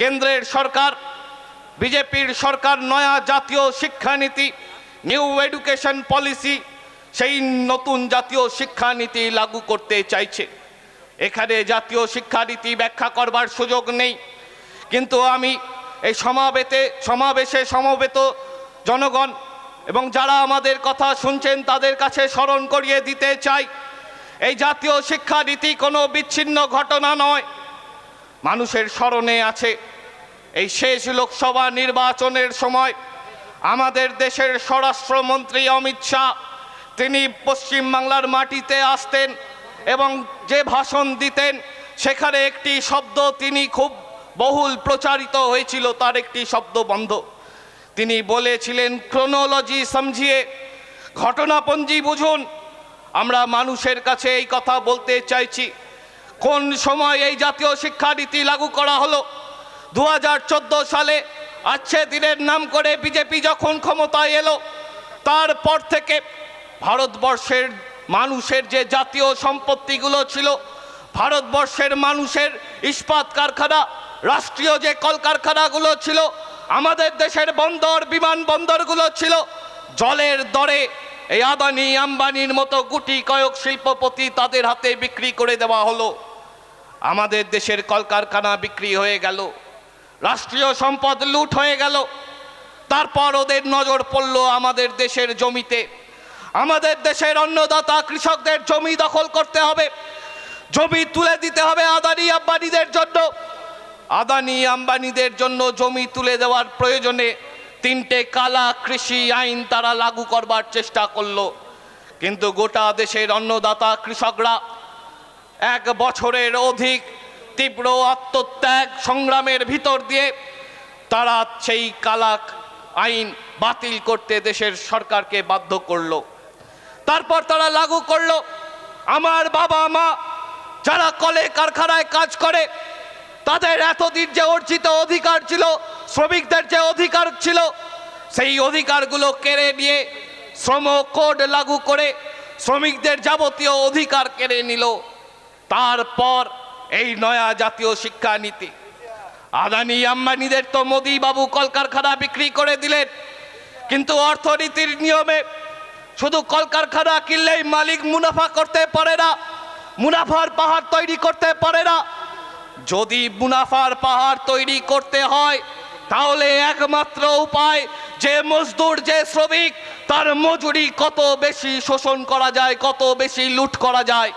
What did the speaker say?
কেন্দ্রের সরকার, বিজেপির সরকার নয়া জাতীয় শিক্ষানীতি নিউ এডুকেশন পলিসি সেই নতুন জাতীয় শিক্ষানীতি লাগু করতে চাইছে। এখানে জাতীয় শিক্ষানীতি ব্যাখ্যা করবার সুযোগ নেই। কিন্তু আমি এই সমাবেতে, সমাবেশে সমবেত জনগণ এবং যারা আমাদের কথা শুনছেন, তাদের কাছে স্মরণ করিয়ে দিতে চাই, এই জাতীয় শিক্ষানীতি কোনো বিচ্ছিন্ন ঘটনা নয়। মানুষের স্মরণে আছে এই শেষ লোকসভা নির্বাচনের সময় আমাদের দেশের স্বরাষ্ট্রমন্ত্রী অমিত শাহ, তিনি পশ্চিমবাংলার মাটিতে আসতেন এবং যে ভাষণ দিতেন, সেখানে একটি শব্দ তিনি খুব বহুল প্রচারিত হয়েছিল, তার একটি শব্দ বন্ধ। তিনি বলেছিলেন, ক্রোনোলজি সমঝিয়ে ঘটনাপঞ্জি বুঝুন। আমরা মানুষের কাছে এই কথা বলতে চাইছি। কোন সময় এই জাতীয় শিক্ষানীতি লাগু করা হলো? দু হাজার চোদ্দ সালে আচ্ছে দিনের নাম করে বিজেপি যখন ক্ষমতায় এলো, তারপর থেকে ভারতবর্ষের মানুষের যে জাতীয় সম্পত্তিগুলো ছিল, ভারতবর্ষের মানুষের ইস্পাত কারখানা, রাষ্ট্রীয় যে কলকারখানাগুলো ছিল, আমাদের দেশের বন্দর বিমানবন্দরগুলো ছিল, জলের দরে এই আদানি আম্বানির মতো গুটি কয়েক শিল্পপতি তাদের হাতে বিক্রি করে দেওয়া হলো। আমাদের দেশের কলকারখানা বিক্রি হয়ে গেল, রাষ্ট্রীয় সম্পদ লুট হয়ে গেল, তারপর ওদের নজর পড়ল আমাদের দেশের জমিতে। আমাদের দেশের অন্নদাতা কৃষকদের জমি দখল করতে হবে, জমি তুলে দিতে হবে আদানি আম্বানিদের জন্য। আদানি আম্বানিদের জন্য জমি তুলে দেওয়ার প্রয়োজনে তিনটে কালা কৃষি আইন তারা লাগু করবার চেষ্টা করল। কিন্তু গোটা দেশের অন্নদাতা কৃষকরা এক বছরের অধিক তীব্র আত্মত্যাগ সংগ্রামের ভিতর দিয়ে তারা সেই কালাক আইন বাতিল করতে দেশের সরকারকে বাধ্য করল। তারপর তারা লাগু করল, আমার বাবা মা যারা কলে কারখানায় কাজ করে, তাদের এতদিন যে অর্জিত অধিকার ছিল, শ্রমিকদের যে অধিকার ছিল, সেই অধিকারগুলো কেড়ে নিয়ে শ্রম কোড লাগু করে শ্রমিকদের যাবতীয় অধিকার কেড়ে নিল। তারপর এই নয়া জাতীয় শিক্ষানীতি আদানি আম্বানিদের তো মোদি বাবু কলকারখানা বিক্রি করে দিলেন। কিন্তু অর্থনীতির নিয়মে শুধু কলকারখানা কিনলেই মালিক মুনাফা করতে পারে না, মুনাফার পাহাড় তৈরি করতে পারে না। যদি মুনাফার পাহাড় তৈরি করতে হয়, তাহলে একমাত্র উপায় যে মজদুর, যে শ্রমিক, তার মজুরি কত বেশি শোষণ করা যায়, কত বেশি লুট করা যায়।